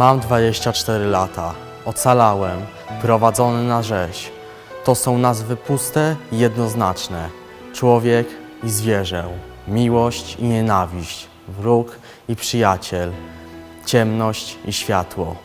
Mam 24 lata. Ocalałem, prowadzony na rzeź. To są nazwy puste i jednoznaczne. Człowiek i zwierzę, miłość i nienawiść, wróg i przyjaciel, ciemność i światło.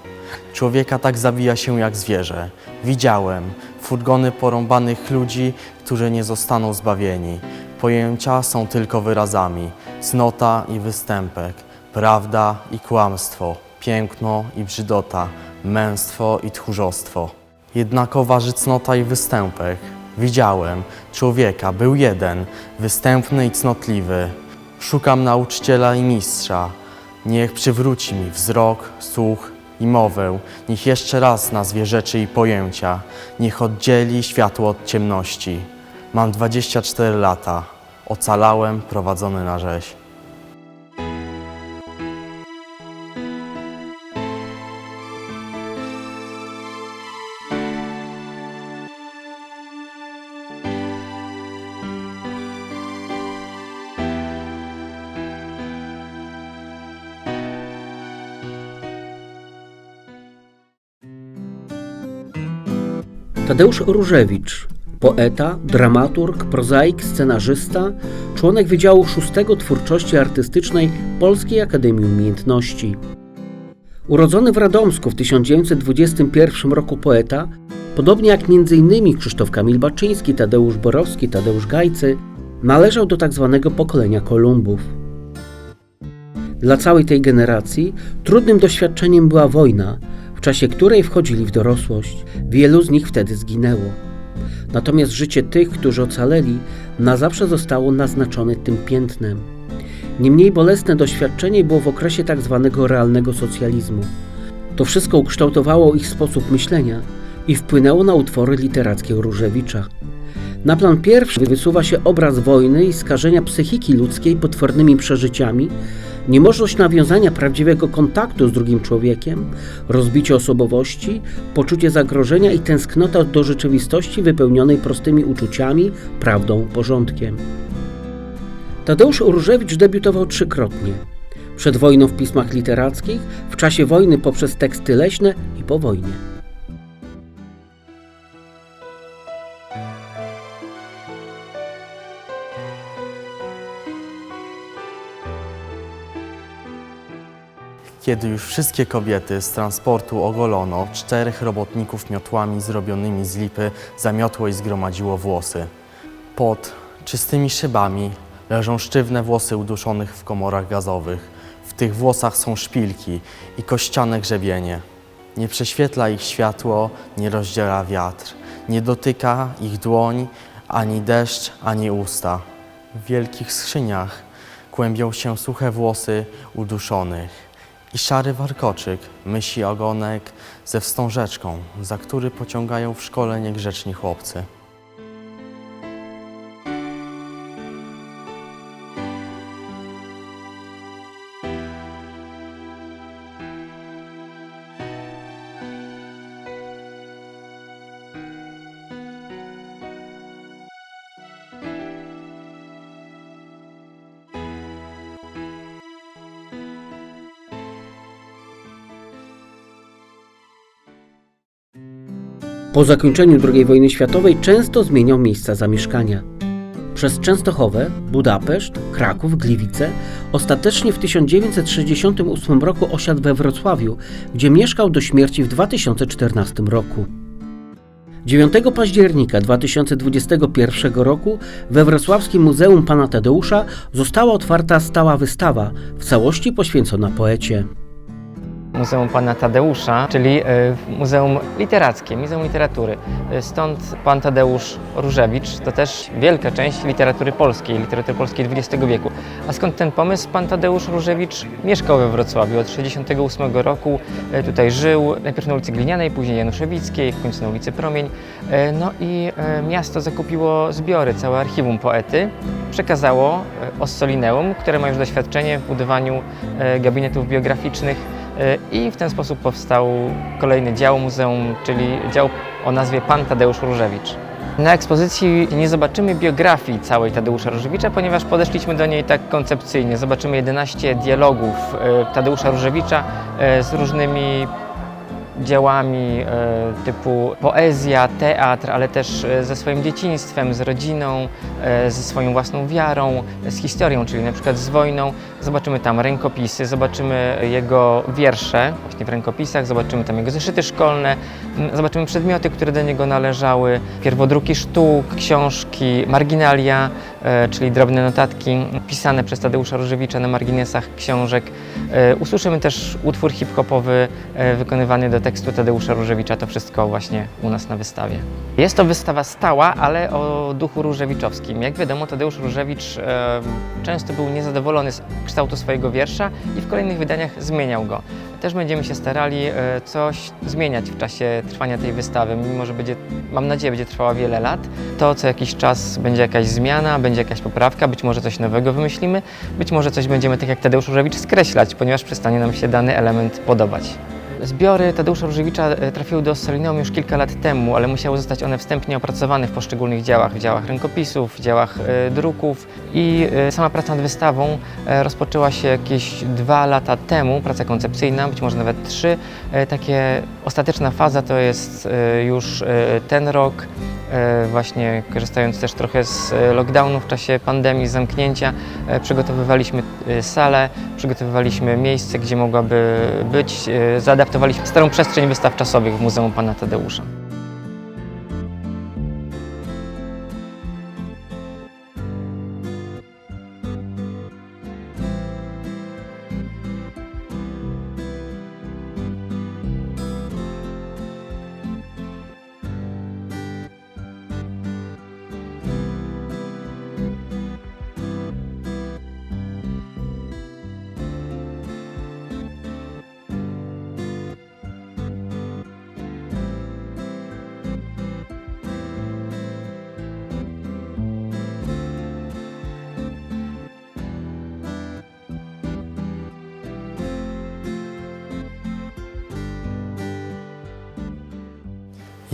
Człowieka tak zabija się jak zwierzę. Widziałem furgony porąbanych ludzi, którzy nie zostaną zbawieni. Pojęcia są tylko wyrazami, cnota i występek, prawda i kłamstwo, piękno i brzydota, męstwo i tchórzostwo. Jednako waży cnota i występek. Widziałem człowieka, był jeden, występny i cnotliwy. Szukam nauczyciela i mistrza. Niech przywróci mi wzrok, słuch i mowę. Niech jeszcze raz nazwie rzeczy i pojęcia. Niech oddzieli światło od ciemności. Mam 24 lata. Ocalałem, prowadzony na rzeź. Tadeusz Różewicz, poeta, dramaturg, prozaik, scenarzysta, członek Wydziału Szóstego Twórczości Artystycznej Polskiej Akademii Umiejętności. Urodzony w Radomsku w 1921 roku poeta, podobnie jak m.in. Krzysztof Kamil Baczyński, Tadeusz Borowski, Tadeusz Gajcy, należał do tzw. pokolenia Kolumbów. Dla całej tej generacji trudnym doświadczeniem była wojna, czasie której wchodzili w dorosłość. Wielu z nich wtedy zginęło. Natomiast życie tych, którzy ocaleli, na zawsze zostało naznaczone tym piętnem. Niemniej bolesne doświadczenie było w okresie tak zwanego realnego socjalizmu. To wszystko ukształtowało ich sposób myślenia i wpłynęło na utwory literackie Różewicza. Na plan pierwszy wysuwa się obraz wojny i skażenia psychiki ludzkiej potwornymi przeżyciami, niemożność nawiązania prawdziwego kontaktu z drugim człowiekiem, rozbicie osobowości, poczucie zagrożenia i tęsknota do rzeczywistości wypełnionej prostymi uczuciami, prawdą, porządkiem. Tadeusz Różewicz debiutował trzykrotnie. Przed wojną w pismach literackich, w czasie wojny poprzez teksty leśne i po wojnie. Kiedy już wszystkie kobiety z transportu ogolono, czterech robotników miotłami zrobionymi z lipy zamiotło i zgromadziło włosy. Pod czystymi szybami leżą sztywne włosy uduszonych w komorach gazowych. W tych włosach są szpilki i kościane grzebienie. Nie prześwietla ich światło, nie rozdziela wiatr. Nie dotyka ich dłoń, ani deszcz, ani usta. W wielkich skrzyniach kłębią się suche włosy uduszonych i szary warkoczyk, mysi ogonek ze wstążeczką, za który pociągają w szkole niegrzeczni chłopcy. Po zakończeniu II wojny światowej często zmieniał miejsca zamieszkania. Przez Częstochowę, Budapeszt, Kraków, Gliwice, ostatecznie w 1968 roku osiadł we Wrocławiu, gdzie mieszkał do śmierci w 2014 roku. 9 października 2021 roku we Wrocławskim Muzeum Pana Tadeusza została otwarta stała wystawa, w całości poświęcona poecie. Muzeum Pana Tadeusza, czyli e, Muzeum Literackie, Muzeum Literatury. E, Stąd Pan Tadeusz Różewicz to też wielka część literatury polskiej, literatury polskiej XX wieku. A skąd ten pomysł? Pan Tadeusz Różewicz mieszkał we Wrocławiu od 1968 roku. E, Tutaj żył najpierw na ulicy Glinianej, później Januszewickiej, w końcu na ulicy Promień. No i miasto zakupiło zbiory, całe archiwum poety. Przekazało Ossolineum, które ma już doświadczenie w budowaniu gabinetów biograficznych I w ten sposób powstał kolejny dział muzeum, czyli dział o nazwie Pan Tadeusz Różewicz. Na ekspozycji nie zobaczymy biografii całej Tadeusza Różewicza, ponieważ podeszliśmy do niej tak koncepcyjnie. Zobaczymy 11 dialogów e, Tadeusza Różewicza e, z różnymi dziełami e, typu poezja, teatr, ale też e, ze swoim dzieciństwem, z rodziną, e, ze swoją własną wiarą, z historią, czyli na przykład z wojną. Zobaczymy tam rękopisy, zobaczymy jego wiersze właśnie w rękopisach, zobaczymy tam jego zeszyty szkolne, zobaczymy przedmioty, które do niego należały, pierwodruki sztuk, książki, marginalia, czyli drobne notatki pisane przez Tadeusza Różewicza na marginesach książek. E, Usłyszymy też utwór hip-hopowy e, wykonywany do tekstu Tadeusza Różewicza. To wszystko właśnie u nas na wystawie. Jest to wystawa stała, ale o duchu różewiczowskim. Jak wiadomo, Tadeusz Różewicz e, często był niezadowolony z kształtu swojego wiersza i w kolejnych wydaniach zmieniał go. Też będziemy się starali e, coś zmieniać w czasie trwania tej wystawy, mimo że będzie, mam nadzieję, będzie trwała wiele lat. To co jakiś czas będzie jakaś zmiana, będzie jakaś poprawka, być może coś nowego wymyślimy, być może coś będziemy tak jak Tadeusz Różewicz skreślać, ponieważ przestanie nam się dany element podobać. Zbiory Tadeusza Różewicza e, trafiły do Ossolineum już kilka lat temu, ale musiały zostać one wstępnie opracowane w poszczególnych działach, w działach rękopisów, w działach e, druków i e, sama praca nad wystawą rozpoczęła się jakieś dwa lata temu, praca koncepcyjna, być może nawet trzy. Takie ostateczna faza to jest już ten rok, właśnie korzystając też trochę z lockdownu w czasie pandemii, zamknięcia, przygotowywaliśmy salę, przygotowywaliśmy miejsce, gdzie mogłaby być, e, zaadaptowaliśmy starą przestrzeń wystaw czasowych w Muzeum Pana Tadeusza.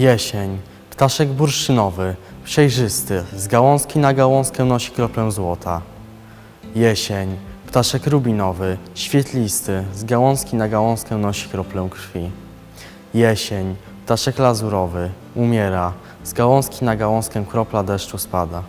Jesień, ptaszek bursztynowy, przejrzysty, z gałązki na gałązkę nosi kroplę złota. Jesień, ptaszek rubinowy, świetlisty, z gałązki na gałązkę nosi kroplę krwi. Jesień, ptaszek lazurowy, umiera, z gałązki na gałązkę kropla deszczu spada.